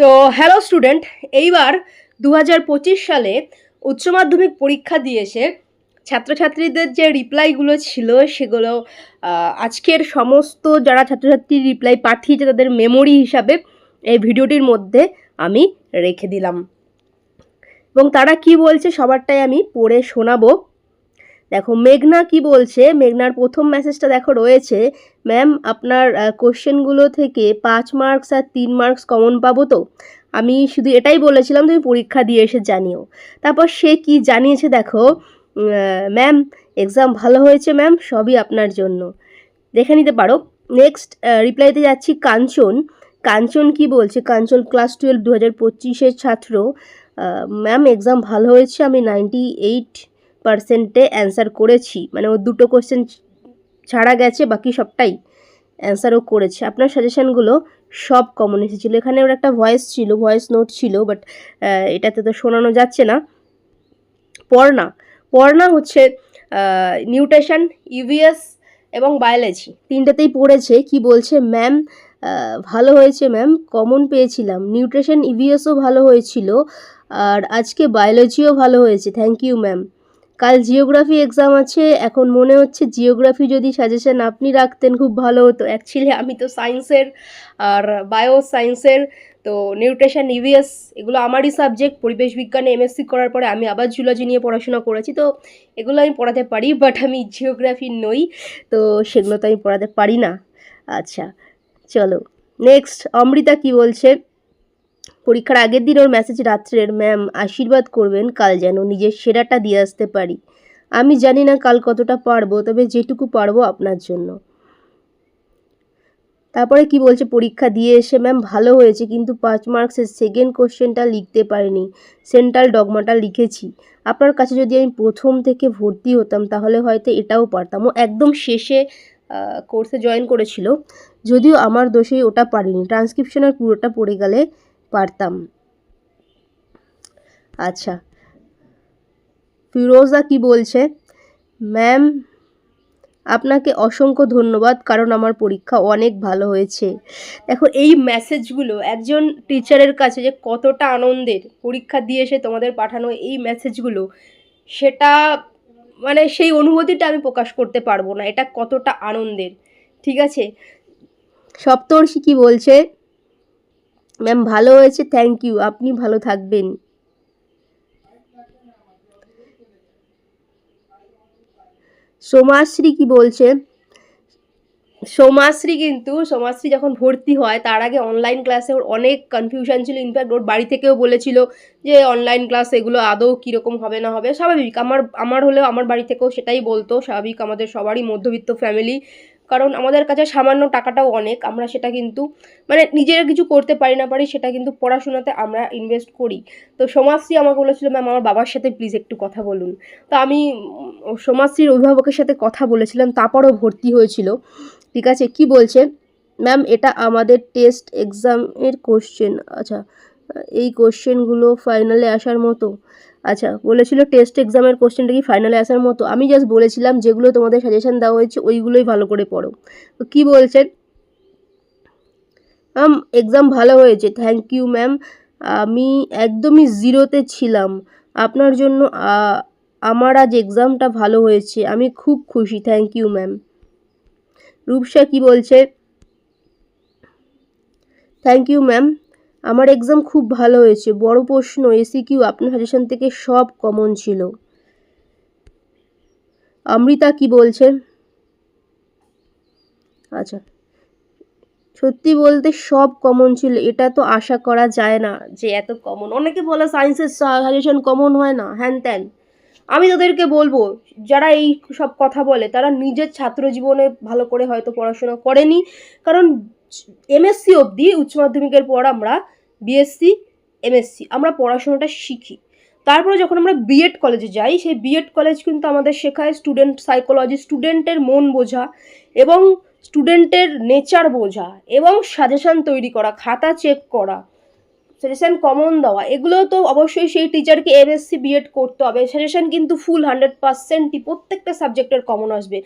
তো hello student এইবার দু হাজার পঁচিশ সালে উচ্চ মাধ্যমিক পরীক্ষা দিয়েছে ছাত্রছাত্রীদের যে রিপ্লাইগুলো ছিল, সেগুলো আজকের সমস্ত যারা ছাত্রছাত্রী রিপ্লাই পাঠিয়েছে তাদের মেমোরি হিসাবে এই ভিডিওটির মধ্যে আমি রেখে দিলাম। এবং তারা কি বলছে সবারটাই আমি পড়ে শোনাবো। দেখো, মেঘনা কি বলছে? মেঘনার প্রথম মেসেজটা দেখো রয়েছে ম্যাম আপনার কোশ্চেনগুলো থেকে পাঁচ মার্কস আর তিন মার্কস কমন পাবো তো? আমি শুধু এটাই বলেছিলাম, তুমি পরীক্ষা দিয়ে এসে জানিও। তারপর সে কি জানিয়েছে দেখো ম্যাম এক্সাম ভালো হয়েছে ম্যাম সবই আপনার জন্য। দেখে নিতে পারো। নেক্সট রিপ্লাইতে যাচ্ছি, কাঞ্চন। কাঞ্চন কি বলছে? কাঞ্চন ক্লাস টুয়েলভ দু হাজার পঁচিশের ছাত্র। ম্যাম এক্সাম ভালো হয়েছে, আমি নাইনটি এইট পার্সেন্টে অ্যান্সার করেছি। মানে ও দুটো কোশ্চেন ছাড়া গেছে, বাকি সবটাই অ্যান্সারও করেছে। আপনার সাজেশনগুলো সব কমন এসেছিল এখানে ওর একটা ভয়েস ছিল ভয়েস নোট ছিল বাট এটাতে তো শোনানো যাচ্ছে না। পড়না পড়না হচ্ছে নিউট্রিশন ইভিএস এবং বায়োলজি তিনটাতেই পড়েছে। কি বলছে? ম্যাম ভালো হয়েছে ম্যাম কমন পেয়েছিলাম। নিউট্রিশন ইভিএসও ভালো হয়েছিল, আর আজকে বায়োলজিও ভালো হয়েছে। থ্যাংক ইউ ম্যাম কাল জিওগ্রাফি এক্সাম আছে, এখন মনে হচ্ছে জিওগ্রাফি যদি সাজেশন আপনি রাখতেন খুব ভালো হতো। অ্যাকচুয়ালি আমি তো সায়েন্সের আর বায়ো সায়েন্সের তো নিউট্রিশন ইভিএস এগুলো আমারই সাবজেক্ট পরিবেশ বিজ্ঞানে এমএসসি করার পরে আমি আবার জুলজি নিয়ে পড়াশোনা করেছি, তো এগুলো আমি পড়াতে পারি বাট আমি জিওগ্রাফি নই, তো সেগুলো তো আমি পড়াতে পারি না। আচ্ছা চলো নেক্সট অমৃতা কি বলছে? পরীক্ষার আগের দিন ওর মেসেজ রাত্রের ম্যাম আশীর্বাদ করবেন, কাল যেন নিজের সেরাটা দিয়ে আসতে পারি। আমি জানি না কাল কতটা পারব, তবে যেটুকু পারব আপনার জন্য। তারপরে কি বলছে, পরীক্ষা দিয়ে এসে ম্যাম ভালো হয়েছে, কিন্তু পাঁচ মার্কসের সেকেন্ড কোশ্চেনটা লিখতে পারিনি সেন্ট্রাল ডগমাটা লিখেছি। আপনার কাছে যদি আমি প্রথম থেকে ভর্তি হতাম, তাহলে হয়তো এটাও পারতাম। ও একদম শেষে কোর্সে জয়েন করেছিল, যদিও আমার দোষেই ওটা পারিনি। ট্রান্সক্রিপশনের পুরোটা পড়ে গেলে পারতাম। আচ্ছা। ফিরোজা কি বলছে? ম্যাম, আপনাকে অসংখ্য ধন্যবাদ কারণ আমার পরীক্ষা অনেক ভালো হয়েছে। দেখো, এই মেসেজগুলো, একজন টিচারের কাছে যে কতটা আনন্দের পরীক্ষা দিয়ে এসে তোমাদের পাঠানো এই মেসেজগুলো, সেটা মানে সেই অনুভূতিটা আমি প্রকাশ করতে পারব না। এটা কতটা আনন্দের। ঠিক আছে? সপ্তর্ষি কি বলছে? ম্যাম ভালো হয়েছে থ্যাংক ইউ আপনি ভালো থাকবেন। সোমাশ্রী কি বলছে? সোমাশ্রী কিন্তু, সোমাশ্রী যখন ভর্তি হয়, তার আগে অনলাইন ক্লাসে ওর অনেক কনফিউশন ছিল। ইনফ্যাক্ট ওর বাড়ি থেকেও বলেছিল যে অনলাইন ক্লাস এগুলো আদৌ কীরকম হবে না হবে? স্বাভাবিক, আমার আমার হলেও আমার বাড়ি থেকেও সেটাই বলতো। স্বাভাবিক, আমাদের সবারই মধ্যবিত্ত ফ্যামিলি কারণ আমাদের কাছে সামান্য টাকাটাও অনেক, আমরা সেটা কিন্তু মানে নিজেরা কিছু করতে পারি না পারি সেটা কিন্তু পড়াশোনাতে আমরা ইনভেস্ট করি। তো সমাজশ্রী আমাকে বলেছিল, ম্যাম, আমার বাবার সাথে প্লিজ একটু কথা বলুন। তো আমি সমাজশ্রীর অভিভাবকের সাথে কথা বলেছিলাম, তারপরও ভর্তি হয়েছিল। ঠিক আছে, কি বলছে? ম্যাম, এটা আমাদের টেস্ট এক্সামের কোশ্চেন আচ্ছা এই কোশ্চেনগুলো ফাইনালে আসার মতো। আচ্ছা বলেছিল টেস্ট এক্সামের কোশ্চেনটা কি ফাইনালে আসার মতো। আমি জাস্ট বলেছিলাম যেগুলো তোমাদের সাজেশান দেওয়া হয়েছে, ওইগুলোই ভালো করে পড়ো। তো কী বলছেন? ম্যাম এক্সাম ভালো হয়েছে থ্যাংক ইউ ম্যাম আমি একদমই জিরোতে ছিলাম। আপনার জন্য আমার আজ এক্সামটা ভালো হয়েছে। আমি খুব খুশি থ্যাংক ইউ ম্যাম রূপসা কি বলছে? থ্যাংক ইউ ম্যাম আমার এক্সাম খুব ভালো হয়েছে। বড় প্রশ্ন এসি কিউ আপনার সাজেশন থেকে সব কমন ছিল। অমৃতা কি বলছে? আচ্ছা। সত্যি বলতে সব কমন ছিল, এটা তো আশা করা যায় না যে এত কমন অনেকে বলে সায়েন্সের সাজেশন কমন হয় না, হ্যান ত্যান। আমি তাদেরকে বলব, যারা এই সব কথা বলে, তারা নিজের ছাত্র জীবনে ভালো করে হয়তো পড়াশোনা করেনি, কারণ এমএসসি অবধি উচ্চ মাধ্যমিকের পর আমরা বিএসসি এমএসসি আমরা পড়াশোনাটা শিখি। তারপরে যখন আমরা বিএড কলেজে যাই, সেই বিএড কলেজ কিন্তু আমাদের শেখায় স্টুডেন্ট সাইকোলজি স্টুডেন্টের মন বোঝা এবং স্টুডেন্টের নেচার বোঝা এবং সাজেশন তৈরি করা, খাতা চেক করা সাজেশন কমন দেওয়া। এগুলো তো অবশ্যই সেই টিচারকে এমএসসি বিএড করতে হবে। সাজেশন কিন্তু ফুল হান্ড্রেড পার্সেন্টই প্রত্যেকটা সাবজেক্টের কমন আসবে।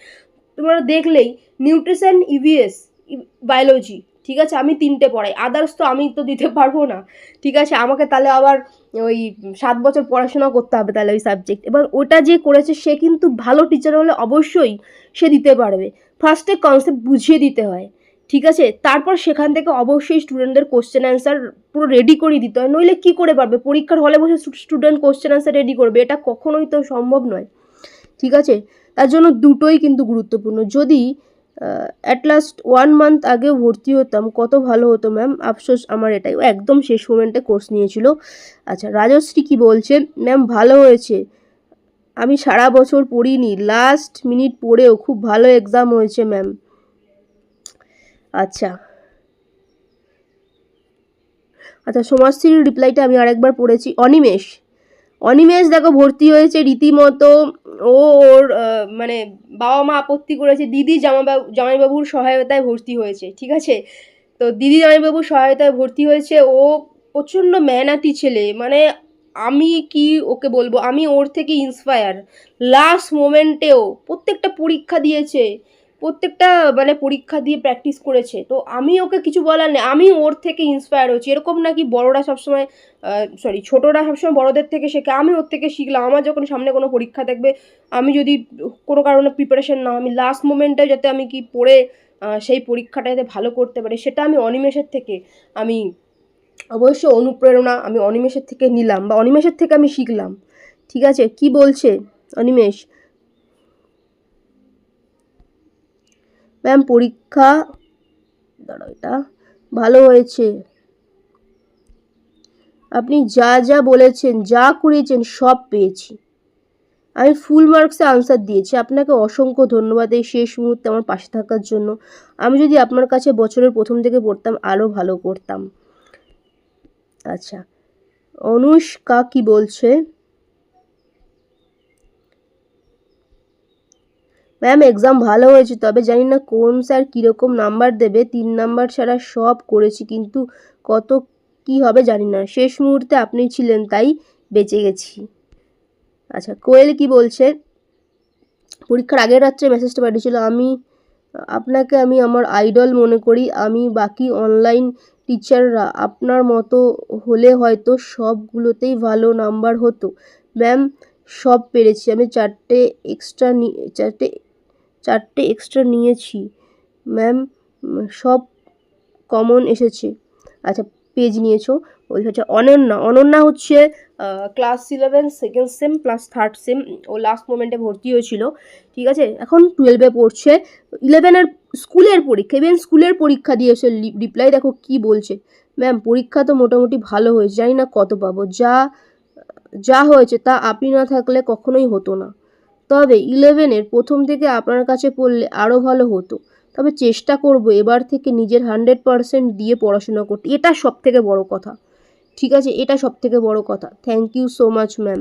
তোমরা দেখলেই নিউট্রিশন ইভিএস বায়োলজি ঠিক আছে? আমি তিনটে পড়াই। আদার্স তো আমি তো দিতে পারব না, ঠিক আছে? আমাকে তাহলে আবার ওই সাত বছর পড়াশোনা করতে হবে তাহলে ওই সাবজেক্ট এবার ওটা যে করেছে, সে কিন্তু ভালো টিচার হলে অবশ্যই সে দিতে পারবে। ফার্স্টে কনসেপ্ট বুঝিয়ে দিতে হয়, ঠিক আছে? তারপর সেখান থেকে অবশ্যই স্টুডেন্টদের কোশ্চেন অ্যান্সার পুরো রেডি করে দিতে হয়। নইলে কী করে পারবে? পরীক্ষার হলে বসে স্টুডেন্ট কোশ্চেন অ্যান্সার রেডি করবে। এটা কখনোই তো সম্ভব নয়, ঠিক আছে? তার জন্য দুটোই কিন্তু গুরুত্বপূর্ণ। যদি অ্যাট লাস্ট ওয়ান মান্থ আগে ভর্তি হতাম। কত ভালো হতো ম্যাম আফসোস আমার এটাই। একদম শেষ মোমেন্টে কোর্স নিয়েছিল। আচ্ছা রাজশ্রী কি বলছে? ম্যাম ভালো হয়েছে। আমি সারা বছর পড়িনি। লাস্ট মিনিট পড়েও খুব ভালো এক্সাম হয়েছে ম্যাম আচ্ছা। আচ্ছা সমাজশ্রীর রিপ্লাইটা আমি আরেকবার পড়েছি। অনিমেষ। অনিমেষ দেখো, ভর্তি হয়েছে রীতিমতো। ও ওর মানে বাবা মা আপত্তি করেছে, দিদি জামাইবাবু জামাইবাবুর সহায়তায় ভর্তি হয়েছে, ঠিক আছে? তো দিদি জামাইবাবুর সহায়তায় ভর্তি হয়েছে, ও প্রচণ্ড মেহনাতি ছেলে মানে আমি কি ওকে বলব? আমি ওর থেকে ইন্সপায়ার লাস্ট মোমেন্টেও প্রত্যেকটা পরীক্ষা দিয়েছে প্রত্যেকটা মানে পরীক্ষা দিয়ে প্র্যাকটিস করেছে। তো আমি ওকে কিছু বলার নেই। আমি ওর থেকে ইন্সপায়ার হচ্ছি। এরকম নাকি বড়রা সবসময় সরি ছোটরা সবসময় বড়দের থেকে শেখে। আমি ওর থেকে শিখলাম। আমার যখন সামনে কোনো পরীক্ষা থাকবে আমি যদি কোনো কারণে প্রিপারেশন না, আমি লাস্ট মোমেন্টে যাতে আমি কি পড়ে সেই পরীক্ষাটা যাতে ভালো করতে পারি, সেটা আমি অনিমেষের থেকে আমি অবশ্য অনুপ্রেরণা আমি অনিমেষের থেকে নিলাম বা অনিমেষের থেকে আমি শিখলাম। ঠিক আছে? কি বলছে অনিমেষ? ম্যাম, পরীক্ষা, দাঁড়াও এটা, ভালো হয়েছে। আপনি যা যা বলেছেন, যা করিয়েছেন, সব পেয়েছি। আমি ফুল মার্কসে আনসার দিয়েছি। আপনাকে অসংখ্য ধন্যবাদ এই শেষ মুহূর্তে আমার পাশে থাকার জন্য। আমি যদি আপনার কাছে বছরের প্রথম থেকে পড়তাম, আরও ভালো করতাম। আচ্ছা অনুষ্কা কি বলছে? ম্যাম এক্সাম ভালো হয়েছে, তবে জানি না কোন স্যার কীরকম নাম্বার দেবে। তিন নাম্বার ছাড়া সব করেছি, কিন্তু কত কি হবে জানি না। শেষ মুহূর্তে আপনি ছিলেন, তাই বেঁচে গেছি। আচ্ছা কোয়েল কি বলছে? পরীক্ষার আগের রাত্রে মেসেজটা পাঠিয়েছিল। আমি, আপনাকে আমি আমার আইডল মনে করি, আমি বাকি অনলাইন টিচাররা আপনার মতো হলে হয়তো সবগুলোতেই ভালো নাম্বার হতো। ম্যাম সব পেরেছি। আমি চারটে এক্সট্রা নি, চারটে চারটে এক্সট্রা নিয়েছি। ম্যাম সব কমন এসেছে। আচ্ছা পেজ নিয়েছো। বলছে আচ্ছা অনন্যা। অনন্যা হচ্ছে class eleven second sem plus third sem ও লাস্ট মোমেন্টে ভর্তি হয়েছিল। ঠিক আছে? এখন টুয়েলভে পড়ছে। ইলেভেনের স্কুলের পরীক্ষা। ইভেন স্কুলের পরীক্ষা দিয়ে এসে রিপ্লাই দেখো কি বলছে। ম্যাম পরীক্ষা তো মোটামুটি ভালো হয়েছে। জানি না কত পাবো। যা যা হয়েছে তা আপনি না থাকলে কখনোই হতো না। তবে ইলেভেনের প্রথম থেকে আপনার কাছে পড়লে আরও ভালো হতো। তবে চেষ্টা করব এবার থেকে নিজের হান্ড্রেড পারসেন্ট দিয়ে পড়াশোনা করতে। এটা সব থেকে বড় কথা। ঠিক আছে, এটা সব থেকে বড় কথা। Thank you so much ma'am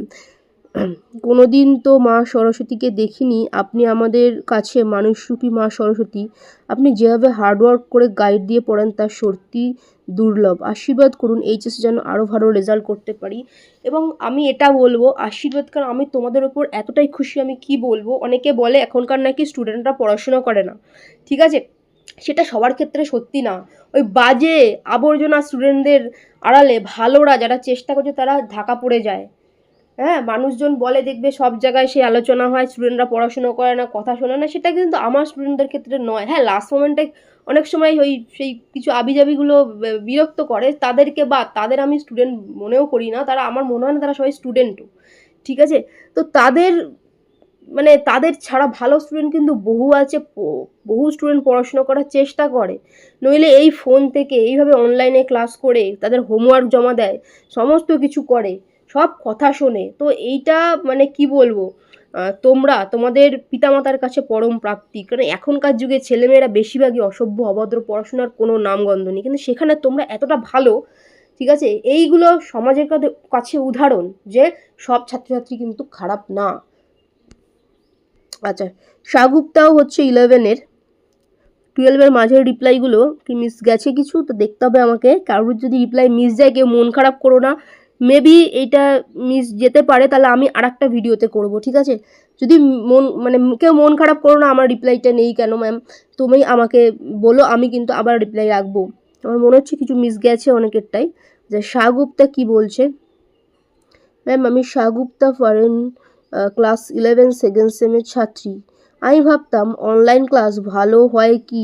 কোনো দিন তো মা সরস্বতীকে দেখিনি। আপনি আমাদের কাছে মানুষরূপী মা সরস্বতী। আপনি যেভাবে হার্ডওয়ার্ক করে গাইড দিয়ে পড়েন, তা সত্যি দুর্লভ। আশীর্বাদ করুন এইচএস যেন আরও ভালো রেজাল্ট করতে পারি। এবং আমি এটা বলব, আশীর্বাদ কারণ আমি তোমাদের ওপর এতটাই খুশি, আমি কি বলব? অনেকে বলে এখনকার নাকি স্টুডেন্টরা পড়াশোনা করে না। ঠিক আছে? সেটা সবার ক্ষেত্রে সত্যি না। ওই বাজে আবর্জনা স্টুডেন্টদের আড়ালে ভালোরা যারা চেষ্টা করছে, তারা ঢাকা পড়ে যায়। হ্যাঁ মানুষজন বলে দেখবে, সব জায়গায় সেই আলোচনা হয় স্টুডেন্টরা পড়াশুনো করে না, কথা শোনে না, সেটা কিন্তু আমার স্টুডেন্টদের ক্ষেত্রে নয়। হ্যাঁ লাস্ট মোমেন্টে অনেক সময় ওই সেই কিছু আবিজাবিগুলো বিরক্ত করে, তাদেরকে বা তাদের আমি স্টুডেন্ট মনেও করি না, তারা আমার মনে হয় না তারা সবাই স্টুডেন্টও ঠিক আছে? তো তাদের মানে তাদের ছাড়া ভালো স্টুডেন্ট কিন্তু বহু আছে বহু স্টুডেন্ট পড়াশুনো করার চেষ্টা করে। নইলে এই ফোন থেকে এইভাবে অনলাইনে ক্লাস করে, তাদের হোমওয়ার্ক জমা দেয়, সমস্ত কিছু করে। সব কথা শোনে। তো এইটা মানে কি বলব? তোমরা, তোমাদের পিতামাতার কাছে পরম প্রাপ্তি। কারণ এখনকার যুগে ছেলেমেয়েরা বেশিরভাগই অসভ্য, অভদ্র, পড়াশোনার কোনো নামগন্ধ নেই। কিন্তু সেখানে তোমরা এতটা ভালো, ঠিক আছে? এইগুলো সমাজের কাছে- উদাহরণ যে সব ছাত্রছাত্রী কিন্তু খারাপ না। আচ্ছা শাহগুপ্তাও হচ্ছে ইলেভেনের টুয়েলভের মাঝের রিপ্লাইগুলো কি মিস গেছে কিছু? তো দেখতে হবে আমাকে। কারোর যদি রিপ্লাই মিস যায়, কেউ মন খারাপ করো না। মেবি এইটা মিস যেতে পারে, তাহলে আমি আর একটা ভিডিওতে করব, ঠিক আছে? যদি মন মানে কেউ মন খারাপ করো না, আমার রিপ্লাইটা নেই কেন ম্যাম তুমি আমাকে বলো, আমি কিন্তু আবার রিপ্লাই রাখব। আমার মনে হচ্ছে কিছু মিস গেছে অনেকেরটাই। যে শাহ গুপ্তা কী বলছে? ম্যাম আমি Shah Gupta foreign class eleven second সেমের ছাত্রী। আমি ভাবতাম অনলাইন ক্লাস ভালো হয় কি?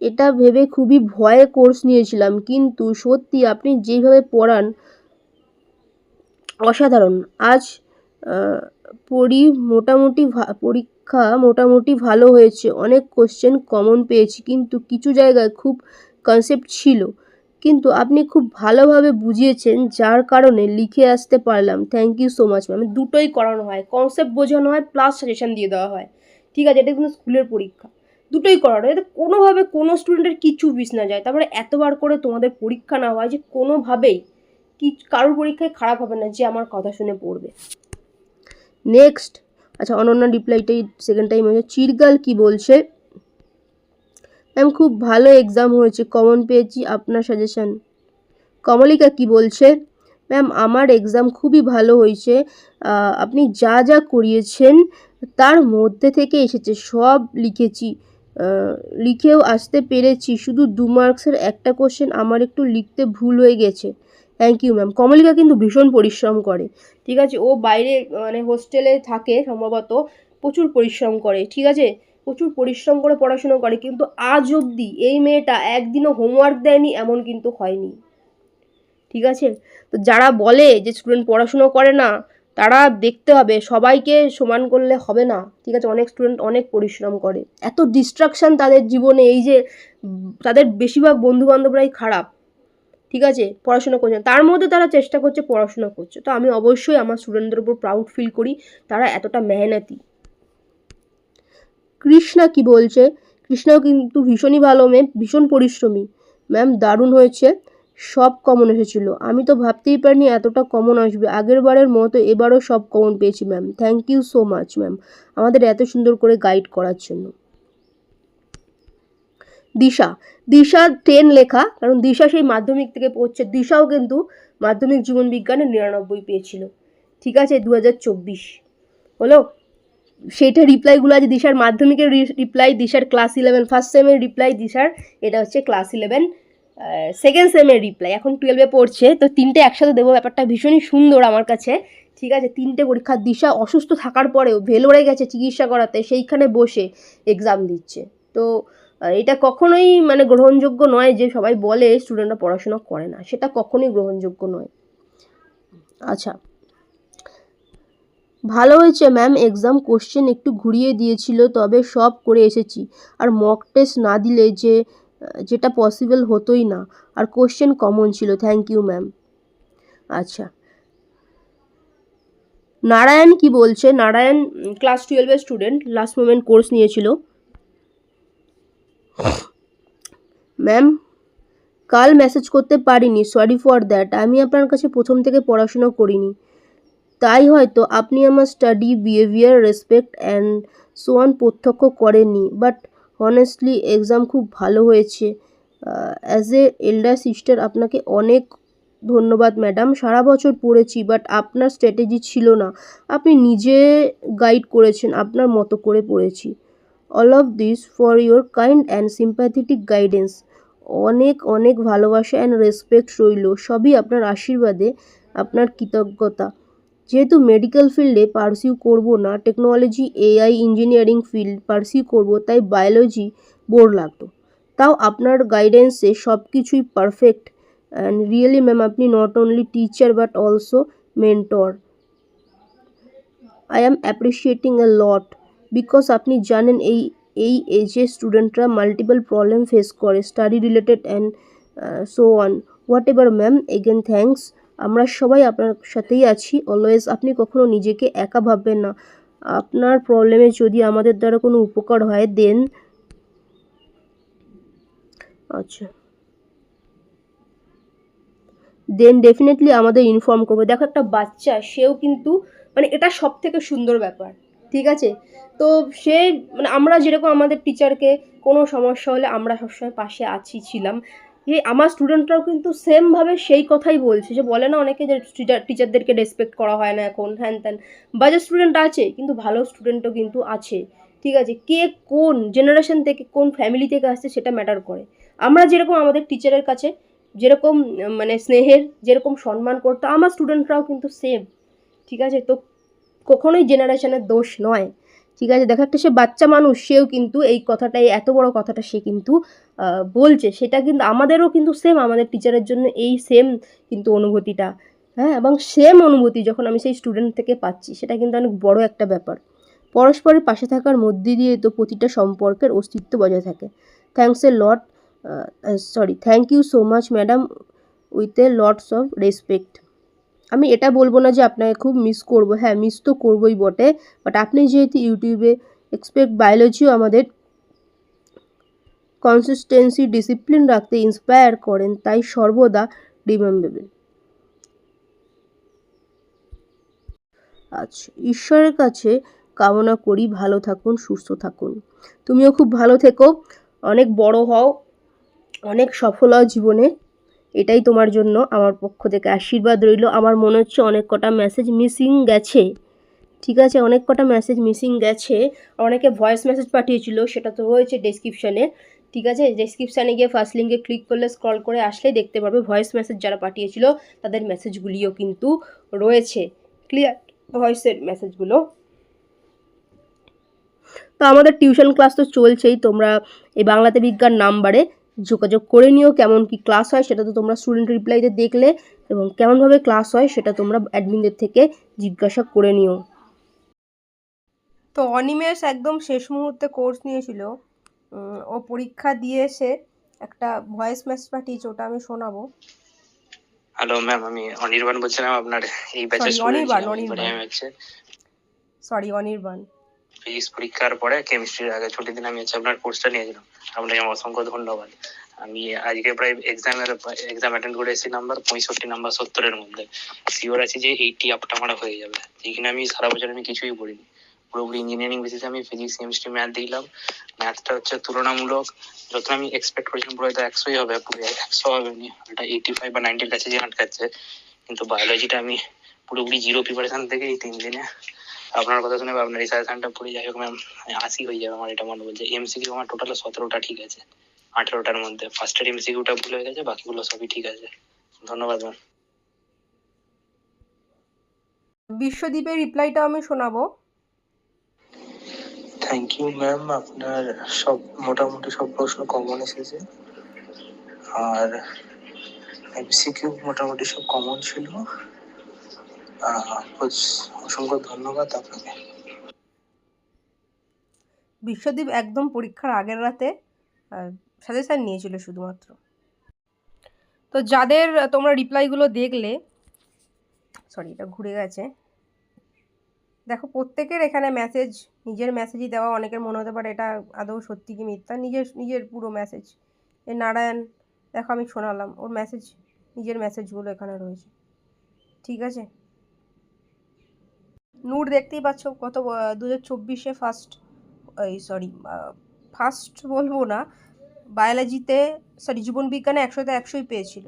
এটা ভেবে খুবই ভয়ে কোর্স নিয়েছিলাম। কিন্তু সত্যি আপনি যেভাবে পড়ান অসাধারণ। আজ পড়ি মোটামুটি পরীক্ষা মোটামুটি ভালো হয়েছে। অনেক কোশ্চেন কমন পেয়েছি, কিন্তু কিছু জায়গায় খুব কনসেপ্ট ছিল। কিন্তু আপনি খুব ভালোভাবে বুঝিয়েছেন, যার কারণে লিখে আসতে পারলাম। Thank you so much ma'am দুটোই করানো হয়। কনসেপ্ট বোঝানো হয় প্লাস সাজেশান দিয়ে দেওয়া হয়। ঠিক আছে, এটা কিন্তু স্কুলের পরীক্ষা। দুটোই করানো যাতে কোনোভাবে কোনো স্টুডেন্টের কিছু মিস না যায়। তারপরে এতবার করে তোমাদের পরীক্ষা না হয় যে কোনোভাবেই কি, কারোর পরীক্ষায় খারাপ হবে না যে আমার কথা শুনে পড়বে। নেক্সট আচ্ছা অনন্যা রিপ্লাইটাই সেকেন্ড টাইম হয়েছে। চিরগাল কি বলছে? ম্যাম খুব ভালো এক্সাম হয়েছে কমন পেয়েছি, আপনার সাজেশান কমলিকা কি বলছে? ম্যাম আমার এক্সাম খুবই ভালো হয়েছে আপনি যা যা করিয়েছেন, তার মধ্যে থেকে এসেছে, সব লিখেছি লিখেও আসতে পেরেছি, শুধু দু মার্কসের একটা কোশ্চেন আমার একটু লিখতে ভুল হয়ে গেছে। থ্যাংক ইউ ম্যাম কমলিকা কিন্তু ভীষণ পরিশ্রম করে, ঠিক আছে? ও বাইরে মানে হোস্টেলে থাকে সম্ভবত, প্রচুর পরিশ্রম করে, ঠিক আছে? প্রচুর পরিশ্রম করে পড়াশোনা করে, কিন্তু আজ অবধি এই মেয়েটা একদিনও হোমওয়ার্ক দেয়নি, এমন কিন্তু হয়নি, ঠিক আছে? তো যারা বলে যে স্টুডেন্ট পড়াশুনো করে না, তারা দেখতে হবে, সবাইকে সমান করলে হবে না, ঠিক আছে? অনেক স্টুডেন্ট অনেক পরিশ্রম করে। এত ডিস্ট্রাকশান তাদের জীবনে, এই যে তাদের বেশিরভাগ বন্ধুবান্ধবরাই খারাপ। ঠিক আছে? পড়াশোনা করছে। তার মধ্যে তারা চেষ্টা করছে পড়াশোনা করছে। তো আমি অবশ্যই আমার স্টুডেন্টদের উপর প্রাউড ফিল করি। তারা এতটা মেহনতি। কৃষ্ণা কি বলছে? কৃষ্ণাও কিন্তু ভীষণই ভালো মেয়ে, ভীষণ পরিশ্রমী। ম্যাম দারুণ হয়েছে। সব কমন এসেছিল। আমি তো ভাবতেই পারিনি এতটা কমন আসবে। আগের বারের মতো এবারও সব কমন পেয়েছি ma'am thank you so much ma'am আমাদের এত সুন্দর করে গাইড করার জন্য। দিশা। দিশা টেন লেখা, কারণ দিশা সেই মাধ্যমিক থেকে পড়ছে। দিশাও কিন্তু মাধ্যমিক জীবন বিজ্ঞানে নিরানব্বই পেয়েছিল। ঠিক আছে দু হাজার চব্বিশ। হলো? সেইটা রিপ্লাইগুলো আছে দিশার মাধ্যমিকের রিপ্লাই দিশার ক্লাস ইলেভেন ফার্স্ট সেমের রিপ্লাই দিশার এটা হচ্ছে ক্লাস ইলেভেন সেকেন্ড সেমের রিপ্লাই এখন টুয়েলভে পড়ছে, তো তিনটে একসাথে দেবো, ব্যাপারটা ভীষণই সুন্দর আমার কাছে। ঠিক আছে, তিনটে পরীক্ষা, দিশা অসুস্থ থাকার পরেও, ভেলোরে গেছে চিকিৎসা করাতে, সেইখানে বসে এক্সাম দিচ্ছে। তো এটা কখনোই মানে গ্রহণযোগ্য নয় যে সবাই বলে স্টুডেন্টরা পড়াশোনা করে না। সেটা কখনোই গ্রহণযোগ্য নয়। আচ্ছা। ভালো হয়েছে ম্যাম এক্সাম কোশ্চেন একটু ঘুরিয়ে দিয়েছিল, তবে সব করে এসেছি। আর মক টেস্ট না দিলে যে, যেটা পসিবল হতোই না। আর কোশ্চেন কমন ছিল থ্যাংক ইউ ম্যাম আচ্ছা। নারায়ণ কি বলছে? নারায়ণ ক্লাস টুয়েলভের স্টুডেন্ট লাস্ট মোমেন্ট কোর্স নিয়েছিল। ম্যাম কাল মেসেজ করতে পারিনি সরি ফর দ্যাট আমি আপনার কাছে প্রথম থেকে পড়াশোনা করিনি। তাই হয়তো আপনি আমার study behaviour respect and so on প্রত্যক্ষ করেননি। বাট হনেস্টলি এক্সাম খুব ভালো হয়েছে। অ্যাজ এ এল্ডার সিস্টার আপনাকে অনেক ধন্যবাদ ম্যাডাম সারা বছর পড়েছি বাট আপনার স্ট্র্যাটেজি ছিল না। আপনি নিজে গাইড করেছেন, আপনার মতো করে পড়েছি। All of this for your kind and sympathetic guidance অনেক অনেক ভালোবাসা অ্যান্ড রেসপেক্ট রইল। সবই আপনার আশীর্বাদে, আপনার কৃতজ্ঞতা। যেহেতু মেডিকেল ফিল্ডে পার্সিউ করব না technology AI engineering field pursue করব, তাই বায়োলজি বোর লাগতো। তাও আপনার গাইডেন্সে সব কিছুই পারফেক্ট অ্যান্ড রিয়েলি ম্যাম আপনি not only teacher but also mentor I am appreciating a lot because আপনি জানেন এই এই এজে স্টুডেন্টরা মাল্টিপল প্রবলেম ফেস করে study related and so on what ever ma'am again thanks আমরা সবাই আপনার সাথেই আছি। অলওয়েজ আপনি কখনো নিজেকে একা ভাববেন না। আপনার প্রবলেমে যদি আমাদের দ্বারা কোনো উপকার হয় দেন আচ্ছা। দেন ডেফিনেটলি আমাদের ইনফর্ম করবে। দেখো একটা বাচ্চা, সেও কিন্তু মানে এটা সব থেকে সুন্দর ব্যাপার। ঠিক আছে? তো সে মানে আমরা যেরকম আমাদের টিচারকে কোনো সমস্যা হলে আমরা সবসময় পাশে আছি, ছিলাম। এই আমার স্টুডেন্টরাও কিন্তু সেমভাবে সেই কথাই বলছে যে বলে না অনেকে যে টিচার টিচারদেরকে রেসপেক্ট করা হয় না এখন, হ্যান ত্যান। বাজে স্টুডেন্ট আছে, কিন্তু ভালো স্টুডেন্টও কিন্তু আছে। ঠিক আছে? কে কোন জেনারেশন থেকে কোন ফ্যামিলি থেকে আসছে সেটা ম্যাটার করে। আমরা যেরকম আমাদের টিচারের কাছে যেরকম মানে স্নেহের যেরকম সম্মান করতো আমার স্টুডেন্টরাও কিন্তু সেম ঠিক আছে? তো কখনোই জেনারেশনের দোষ নয়। ঠিক আছে? দেখা একটা সে বাচ্চা মানুষ, সেও কিন্তু এই কথাটাই, এত বড় কথাটা সে কিন্তু বলছে। সেটা কিন্তু আমাদেরও কিন্তু সেম আমাদের টিচারের জন্য এই সেম কিন্তু অনুভূতিটা। হ্যাঁ? এবং সেম অনুভূতি যখন আমি সেই স্টুডেন্ট থেকে পাচ্ছি, সেটা কিন্তু অনেক বড় একটা ব্যাপার। পরস্পরের পাশে থাকার মধ্যে দিয়ে তো প্রতিটা সম্পর্কের অস্তিত্ব বজায় থাকে। Thanks a lot sorry thank you so much madam with a lots of respect আমি এটা বলব না যে আপনাকে খুব মিস করব। হ্যাঁ মিস তো করবোই বটে। বাট আপনি যেহেতু ইউটিউবে এক্সপেক্ট বায়োলজিও আমাদের কনসিস্টেন্সি ডিসিপ্লিন রাখতে ইন্সপায়ার করেন, তাই সর্বদা রিমেম্বেবেন আচ্ছা ঈশ্বরের কাছে কামনা করি, ভালো থাকুন, সুস্থ থাকুন। তুমিও খুব ভালো থেকো, অনেক বড় হও, অনেক সফল হও জীবনে। এটাই তোমার জন্য আমার পক্ষ থেকে আশীর্বাদ রইল। আমার মনে হচ্ছে অনেক কটা মেসেজ মিসিং গেছে। ঠিক আছে, অনেক কটা মেসেজ মিসিং গেছে। অনেকে ভয়েস মেসেজ পাঠিয়েছিল, সেটা তো রয়েছে ডেসক্রিপশানে ঠিক আছে ডেসক্রিপশানে গিয়ে ফার্স্ট লিঙ্কে ক্লিক করলে স্ক্রল করে আসলেই দেখতে পারবে ভয়েস মেসেজ যারা পাঠিয়েছিল, তাদের মেসেজগুলিও কিন্তু রয়েছে। ক্লিয়ার ভয়েসের মেসেজগুলো তো আমাদের টিউশন ক্লাস তো চলছেই, তোমরা এই বাংলাতে বিজ্ঞান নাম্বারে যোগাযোগ করে নিও কেমন কি ক্লাস হয় সেটা তো তোমরা স্টুডেন্ট রিপ্লাইতে দেখলে এবং কেমনভাবে ক্লাস হয় সেটা তোমরা অ্যাডমিনদের থেকে জিজ্ঞাসা করে নিও। তো অনিমেষ একদম শেষ মুহূর্তে কোর্স নিয়েছিল। ও পরীক্ষা দিয়ে এসে একটা ভয়েস মেসেজ পাঠিয়েছে ওটা আমি শোনাবো। হ্যালো ম্যাম আমি অনির্বাণ বলছিলাম আপনার এই ব্যাচের অনির্বাণ, অনির্বাণ। সরি অনির্বাণ। ফিজিক্স পরীক্ষার পরে কেমিস্ট্রির আগে ছুটির দিন আমি হচ্ছে আপনার কোর্সটা নিয়েছিলাম। আপনাকে আমার অসংখ্য ধন্যবাদ। আমি আজকে প্রায় এক্সামের এক্সাম অ্যাটেন্ড করে এসেছি নাম্বার পঁয়ষট্টি নাম্বার সত্তরের মধ্যে। শিওর আছি যে এইটি আপটা আমার হয়ে যাবে। যেখানে আমি সারা বছর আমি কিছুই পড়িনি। পুরোপুরি ইঞ্জিনিয়ারিং বেসিসে আমি ফিজিক্স কেমিস্ট্রি ম্যাথ দিলাম। ম্যাথটা হচ্ছে তুলনামূলক যত আমি এক্সপেক্ট করেছিলাম পুরো হয়তো একশোই হবে, পুরো একশো হবে নি। ওটা এইটি ফাইভ বা নাইনটির কাছে যে আটকাচ্ছে। কিন্তু বায়োলজিটা আমি পুরোপুরি জিরো প্রিপারেশন থেকে এই তিন দিনে আপনার কথা শুনে আপনার এই সাজেশনটা পড়ে যাই হোক ম্যাম আশি হয়ে যাবে আমার এটা মনে বলছে। এমসিকিউ আমার টোটাল সতেরোটা ঠিক আছে। আঠেরোটার মধ্যে। ফার্স্টের এমসিকিউটা ভুল হয়ে গেছে বাকিগুলো সবই ঠিক আছে। ধন্যবাদ ম্যাম। বিশ্বদ্বীপের রিপ্লাইটা আমি শোনাবো। থ্যাংক ইউ ম্যাম আপনার সব মোটামুটি সব প্রশ্ন কমন এসেছে। আর এমসিকিউ মোটামুটি সব কমন ছিল। অসংখ্য ধন্যবাদ আপনাকে। বিশ্বদ্বীপ একদম পরীক্ষার আগের রাতে সাজেশান নিয়েছিল শুধুমাত্র। তো যাদের, তোমরা রিপ্লাইগুলো দেখলে সরি এটা ঘুরে গেছে। দেখো, প্রত্যেকের এখানে মেসেজ নিজের মেসেজই দেওয়া অনেকের মনে হতে পারে এটা আদৌ সত্যি কি মিথ্যা। নিজের নিজের পুরো মেসেজ এ নারায়ণ, দেখো আমি শোনালাম, ওর মেসেজ নিজের মেসেজগুলো এখানে রয়েছে। ঠিক আছে? নূর দেখতেই পাচ্ছ কত দু হাজার চব্বিশে ফার্স্ট এই সরি ফার্স্ট বলব না বায়োলজিতে সরি জীবন বিজ্ঞানে একশোতে একশোই পেয়েছিল।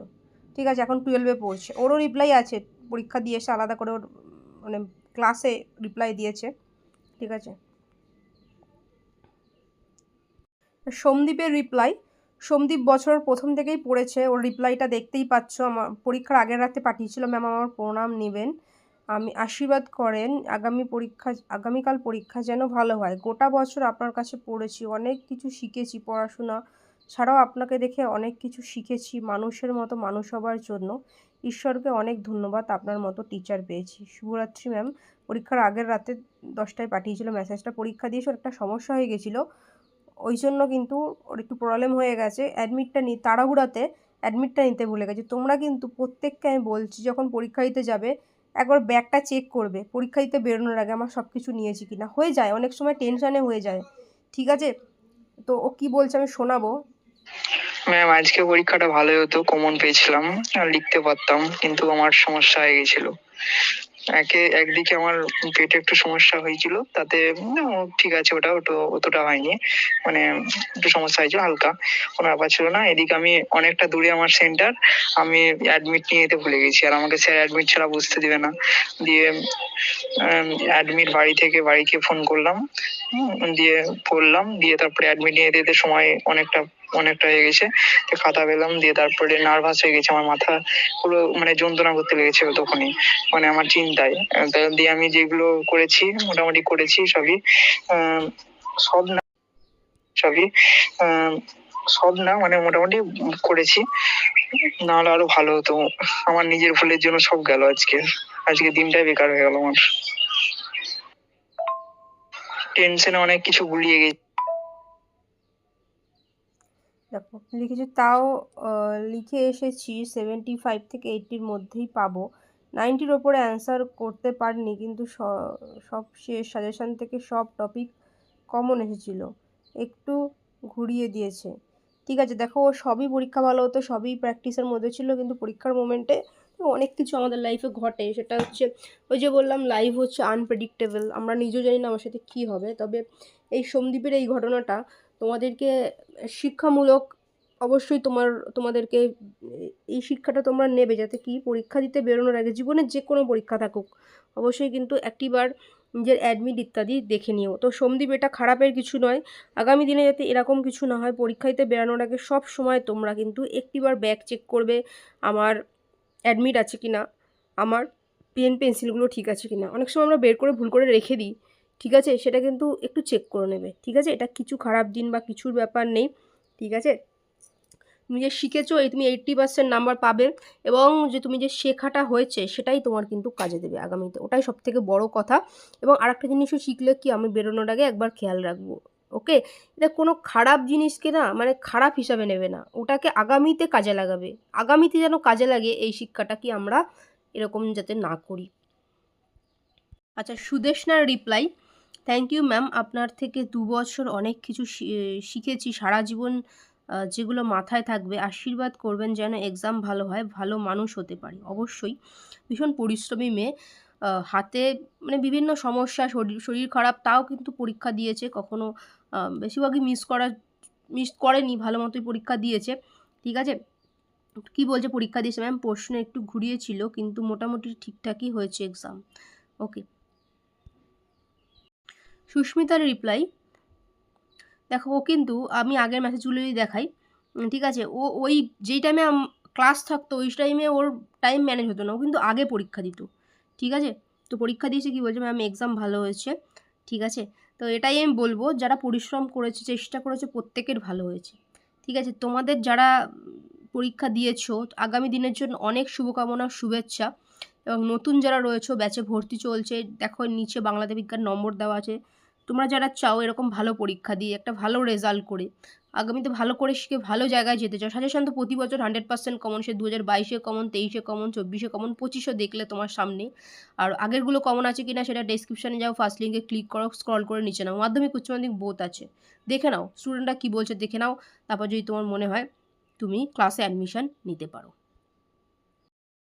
ঠিক আছে, এখন টুয়েলভে পড়ছে। ওরও রিপ্লাই আছে, পরীক্ষা দিয়ে এসে আলাদা করে ওর মানে ক্লাসে রিপ্লাই দিয়েছে। ঠিক আছে? সোমদীপের রিপ্লাই সোমদীপ বছরের প্রথম থেকেই পড়েছে, ওর রিপ্লাইটা দেখতেই পাচ্ছ, আমার পরীক্ষার আগের রাতে পাঠিয়েছিল ম্যাম আমার প্রণাম নেবেন। আমি আশীর্বাদ করেন, আগামী পরীক্ষা, আগামীকাল পরীক্ষা যেন ভালো হয়। গোটা বছর আপনার কাছে পড়েছি, অনেক কিছু শিখেছি পড়াশোনা ছাড়াও আপনাকে দেখে অনেক কিছু শিখেছি মানুষের মতো, মানুষ হবার জন্য। ঈশ্বরকে অনেক ধন্যবাদ, আপনার মতো টিচার পেয়েছি। শুভরাত্রি ম্যাম পরীক্ষার আগের রাতে দশটায় পাঠিয়েছিল মেসেজটা পরীক্ষা দিয়ে একটা সমস্যা হয়ে গেছিল। ওই জন্য কিন্তু ওর একটু প্রবলেম হয়ে গেছে। অ্যাডমিটটা নি, তাড়াহুড়াতে অ্যাডমিটটা নিতে ভুলে গেছে। তোমরা কিন্তু প্রত্যেককে আমি বলছি, যখন পরীক্ষা দিতে যাবে একবার ব্যাগটা চেক করবে। পরীক্ষা দিতে বেরোনোর আগে আমার সব কিছু নিয়েছি কি না হয়ে যায়, অনেক সময় টেনশানে হয়ে যায়। ঠিক আছে? তো ও কি বলছে আমি শোনাবো? ম্যাম আজকে পরীক্ষাটা ভালোই হতো কমন পেয়েছিলাম, আর লিখতে পারতাম, কিন্তু আমার সমস্যা হয়ে গেছিল। একে একদিকে আমার পেটে একটু সমস্যা হয়েছিল, তাতে ঠিক আছে ওটা ওটা, অতটা হয়নি। মানে একটু সমস্যা হয়েছিল হালকা, কোনো ব্যাপার ছিল না। এদিকে আমি অনেকটা দূরে আমার সেন্টার আমি অ্যাডমিট নিয়ে যেতে ভুলে গেছি। আর আমাকে স্যার অ্যাডমিট ছাড়া বুঝতে দিবে না। দিয়ে অ্যাডমিট বাড়ি থেকে বাড়িকে ফোন করলাম। দিয়ে পড়লাম, দিয়ে তারপরে অ্যাডমিট নিয়ে যেতে সময় অনেকটা অনেকটা হয়ে গেছে। তো খাতা পেলাম, দিয়ে তারপরে নার্ভাস হয়ে গেছে। আমার মাথা পুরো মানে যন্ত্রণা করতে লেগেছিল তখনই। মানে আমার চিন্তায়। দিয়ে আমি যেগুলো করেছি, মোটামুটি করেছি সবই সব না, সবই সব না মানে মোটামুটি করেছি। না হলে আরও ভালো হতো। আমার নিজের ভুলের জন্য সব গেল আজকে। আজকে দিনটাই বেকার হয়ে গেল আমার। টেনশনে অনেক কিছু গুলিয়ে গেছি। দেখো, লিখেছি, তাও লিখে এসেছি সেভেন্টি ফাইভ থেকে এইটির মধ্যেই পাবো। নাইনটির ওপরে অ্যান্সার করতে পারিনি, কিন্তু সব শেষ সাজেশন থেকে সব টপিক কমন এসেছিল। একটু ঘুরিয়ে দিয়েছে। ঠিক আছে, দেখো ও সবই পরীক্ষা ভালো হতো, সবই প্র্যাকটিসের মধ্যে ছিল, কিন্তু পরীক্ষার মোমেন্টে অনেক কিছু আমাদের লাইফে ঘটে। সেটা হচ্ছে, ওই যে বললাম লাইফ হচ্ছে আনপ্রেডিক্টেবল আমরা নিজেও জানি না আমার সাথে কী হবে। তবে এই সন্দীপের এই ঘটনাটা তোমাদেরকে শিক্ষামূলক অবশ্যই তোমার, তোমাদেরকে এই শিক্ষাটা তোমরা নেবে যাতে কি পরীক্ষা দিতে বেরোনোর আগে জীবনের যে কোনো পরীক্ষা থাকুক। অবশ্যই কিন্তু একটিবার নিজের অ্যাডমিট ইত্যাদি দেখে নিও। তো সন্দীপ, এটা খারাপের কিছু নয়। আগামী দিনে যাতে এরকম কিছু না হয়, পরীক্ষা দিতে বেরোনোর আগে সব সময় তোমরা কিন্তু একটিবার ব্যাগ চেক করবে। আমার অ্যাডমিট আছে কি না, আমার পেন পেন্সিলগুলো ঠিক আছে কি না, অনেক সময় আমরা বের করে ভুল করে রেখে দিই, ঠিক আছে? সেটা কিন্তু একটু চেক করে নেবে, ঠিক আছে? এটা কিছু খারাপ দিন বা কিছুর ব্যাপার নেই, ঠিক আছে? তুমি যে শিখেছো, এই তুমি এইট্টি পার্সেন্ট নাম্বার পাবে এবং যে তুমি যে শেখাটা হয়েছে, সেটাই তোমার কিন্তু কাজে দেবে আগামীতে। ওটাই সব থেকে বড় কথা এবং আরেকটা জিনিসও শিখলে কি আমি বেরোনোর আগে একবার খেয়াল রাখব। ওকে? এটা কোনো খারাপ জিনিসকে না মানে খারাপ হিসাবে নেবে না। ওটাকে আগামীতে কাজে লাগাবে। আগামীতে যেন কাজে লাগে এই শিক্ষাটা কি আমরা এরকম যাতে না করি। আচ্ছা সুদেশনার রিপ্লাই। থ্যাংক ইউ ম্যাম আপনার থেকে দু বছর অনেক কিছু শিখেছি। সারা জীবন যেগুলো মাথায় থাকবে, আশীর্বাদ করবেন যেন এক্সাম ভালো হয়, ভালো মানুষ হতে পারি। অবশ্যই। ভীষণ পরিশ্রমী মেয়ে। হাতে মানে বিভিন্ন সমস্যা শরীর শরীর খারাপ তাও কিন্তু পরীক্ষা দিয়েছে। কখনো বেশিরভাগই মিস করা মিস করেনি, ভালো মতোই পরীক্ষা দিয়েছে। ঠিক আছে? কি বলছে পরীক্ষা দিয়েছে? ম্যাম প্রশ্ন একটু ঘুরিয়েছিল, কিন্তু মোটামুটি ঠিকঠাকই হয়েছে এক্সাম ওকে সুস্মিতার রিপ্লাই দেখো, ও কিন্তু, আমি আগের মেসেজগুলো যদি দেখাই। ঠিক আছে? ও, ওই যেই টাইমে ক্লাস থাকতো, ওই টাইমে ওর টাইম ম্যানেজ হতো না। ও কিন্তু আগে পরীক্ষা দিত। ঠিক আছে? তো পরীক্ষা দিয়েছে কি বলছে? ম্যাম এক্সাম ভালো হয়েছে। ঠিক আছে? তো এটাই আমি বলব, যারা পরিশ্রম করেছে, চেষ্টা করেছে, প্রত্যেকের ভালো হয়েছে। ঠিক আছে? তোমাদের যারা পরীক্ষা দিয়েছ, আগামী দিনের জন্য অনেক শুভকামনা, শুভেচ্ছা এবং নতুন যারা রয়েছে, ব্যাচে ভর্তি চলছে, দেখো নিচে বাংলাতে বিজ্ঞান নম্বর দেওয়া আছে। তোমরা যারা চাও এরকম ভালো পরীক্ষা দিয়ে, একটা ভালো রেজাল্ট করে আগামীতে ভালো করে শিখে ভালো জায়গায় যেতে চাও। সাজেশন তো প্রতি বছর হান্ড্রেড পার্সেন্ট কমন সে দু হাজার বাইশে কমন তেইশে কমন চব্বিশে কমন পঁচিশে দেখলে তোমার সামনে। আর আগেরগুলো কমন আছে কিনা সেটা ডেসক্রিপশানে যাও ফার্স্ট লিঙ্কে ক্লিক করো স্ক্রল করে নিচে নাও। মাধ্যমিক, উচ্চ মাধ্যমিক বোধ আছে। দেখে নাও স্টুডেন্টরা কী বলছে দেখে নাও। তারপর যদি তোমার মনে হয়, তুমি ক্লাসে অ্যাডমিশন নিতে পারো।